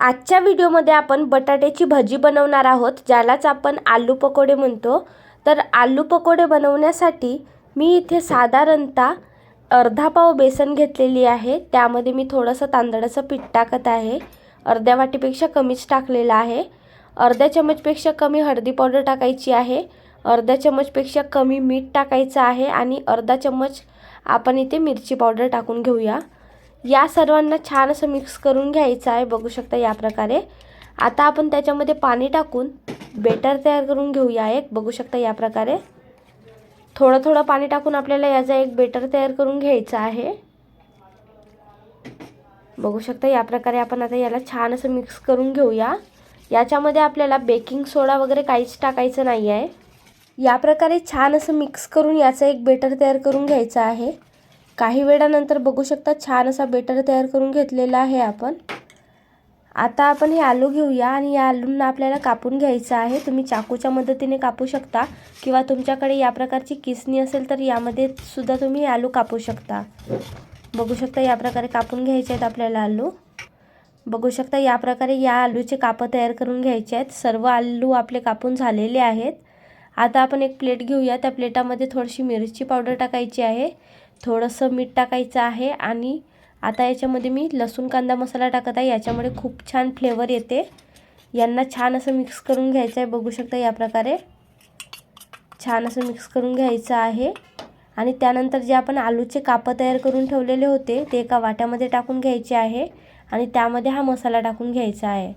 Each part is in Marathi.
आजच्या व्हिडिओमध्ये आपण बटाट्याची भजी बनवणार आहोत ज्यालाच आपण आलू पकोडे म्हणतो. तर आलू पकोडे बनवण्यासाठी मी इथे साधारणतः अर्धा पाव बेसन घेतलेली आहे. त्यामध्ये मी थोडंसं तांदळाचं पीठ टाकत आहे. अर्ध्या वाटीपेक्षा कमीच टाकलेलं आहे. अर्ध्या चमचपेक्षा कमी हळदी पावडर टाकायची आहे. अर्ध्या चमचपेक्षा कमी मीठ टाकायचं आहे आणि अर्धा चम्मच आपण इथे मिरची पावडर टाकून घेऊया. या सर्वांना छान असं मिक्स करून घ्यायचं आहे. बघू शकता या प्रकारे. आता आपण त्याच्यामध्ये पाणी टाकून बेटर तयार करून घेऊया एक. बघू शकता या प्रकारे. थोडं थोडं पाणी टाकून आपल्याला याचा एक बेटर तयार करून घ्यायचं आहे. बघू शकता या प्रकारे आपण आता याला छान असं मिक्स करून घेऊया. याच्यामध्ये आपल्याला बेकिंग सोडा वगैरे काहीच टाकायचं नाही आहे या प्रकारे छान असं मिक्स करून याचं एक बेटर तयार करून घ्यायचं आहे. काही वेळानंतर बघू शकता छान असा बेटर तयार करून घेतलेला आहे आपण. आता आपण हे आलू घेऊया आणि या आलूंना आपल्याला कापून घ्यायचं आहे. तुम्ही चाकूच्या मदतीने कापू शकता किंवा तुमच्याकडे या प्रकारची किसणी असेल तर यामध्ये सुद्धा तुम्ही आलू कापू शकता. बघू शकता या प्रकारे कापून घ्यायचे आहेत आपल्याला आलू. बघू शकता या प्रकारे या आलूचे कापं तयार करून घ्यायचे आहेत. सर्व आलू आपले कापून झालेले आहेत. आता आपण एक प्लेट घेऊया. त्या प्लेटामध्ये थोडीशी मिरची पावडर टाकायची आहे. थोडंसं मीठ टाकायचं आहे आणि आता याच्यामध्ये मी लसूण कांदा मसाला टाकत आहे. याच्यामुळे खूप छान फ्लेवर येते. यांना छान असं मिक्स करून घ्यायचं आहे. बघू शकता या प्रकारे. छान असं मिक्स करून घ्यायचं आहे. आणि त्यानंतर जे आपण आलूचे कापं तयार करून ठेवलेले होते ते एका वाट्यामध्ये टाकून घ्यायचे आहे. आणि त्यामध्ये हा मसाला टाकून घ्यायचा आहे.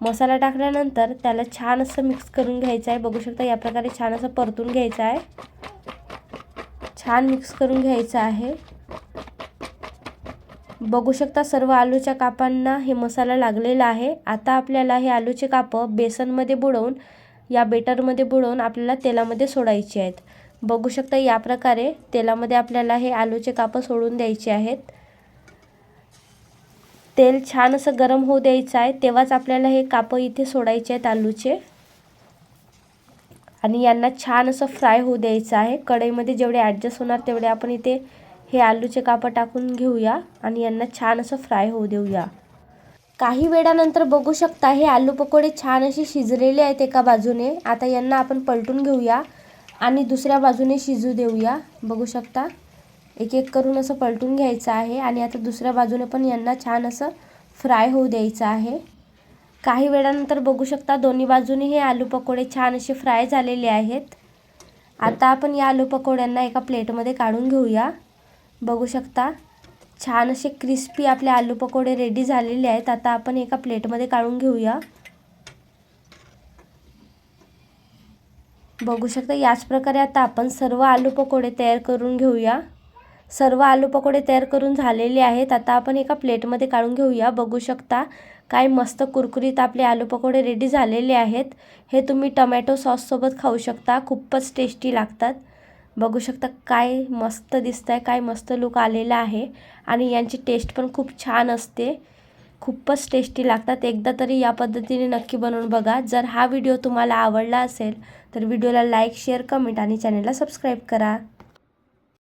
मसाला टाकल्यानंतर त्याला छान असं मिक्स करून घ्यायचं आहे. बघू शकता या प्रकारे छान असं परतून घ्यायचं आहे. छान मिक्स करून घ्यायचं आहे. बघू शकता सर्व आलूच्या कापांना हे मसाला लागलेला आहे. आता आपल्याला हे आलूचे कापं बेसनमध्ये बुडवून या बेटरमध्ये बुडवून आपल्याला तेलामध्ये सोडायचे आहेत. बघू शकता या प्रकारे तेलामध्ये आपल्याला हे आलूचे कापं सोडून द्यायचे आहेत. तेल छान असं गरम होऊ द्यायचं आहे. तेव्हाच आपल्याला हे कापं इथे सोडायचे आहेत आलूचे. आणि यांना छान असं फ्राय होऊ द्यायचं आहे. कढईमध्ये जेवढे ॲडजस्ट होणार तेवढे आपण इथे हे आलूचे कापं टाकून घेऊया आणि यांना छान असं फ्राय होऊ देऊया. काही वेळानंतर बघू शकता हे आलू पकोडे छान असे शिजलेले आहेत एका बाजूने. आता यांना आपण पलटून घेऊया आणि दुसऱ्या बाजूने शिजू देऊया. बघू शकता एक एक करून असं पलटून घ्यायचं आहे आणि आता दुसऱ्या बाजूने पण यांना छान असं फ्राय होऊ द्यायचं आहे. काही वेळानंतर बघू शकता दोन्ही बाजूने हे आलू पकोडे छान असे फ्राय झालेले आहेत. आता आपण या आलू पकोड्यांना एका प्लेटमध्ये काढून घेऊया. बघू शकता छान असे क्रिस्पी आपले आलू पकोडे रेडी झालेले आहेत. आता आपण एका प्लेटमध्ये काढून घेऊया. बघू शकता याच प्रकारे आता आपण सर्व आलू पकोडे तयार करून घेऊया. सर्व आलू पकोडे तयार करून झालेले आहेत. आता आपण एका प्लेटमध्ये काढून घेऊया. बघू शकता काय मस्त कुरकुरीत आपले आलू पकोडे रेडी झालेले आहेत. हे तुम्ही टमॅटो सॉससोबत खाऊ शकता. खूपच टेस्टी लागतात. बघू शकता काय मस्त दिसतं आहे काय मस्त लुक आलेला आहे. आणि यांची टेस्ट पण खूप छान असते. खूपच टेस्टी लागतात. एकदा तरी या पद्धतीने नक्की बनवून बघा. जर हा व्हिडिओ तुम्हाला आवडला असेल तर व्हिडिओला लाईक शेअर कमेंट आणि चॅनलला सबस्क्राईब करा.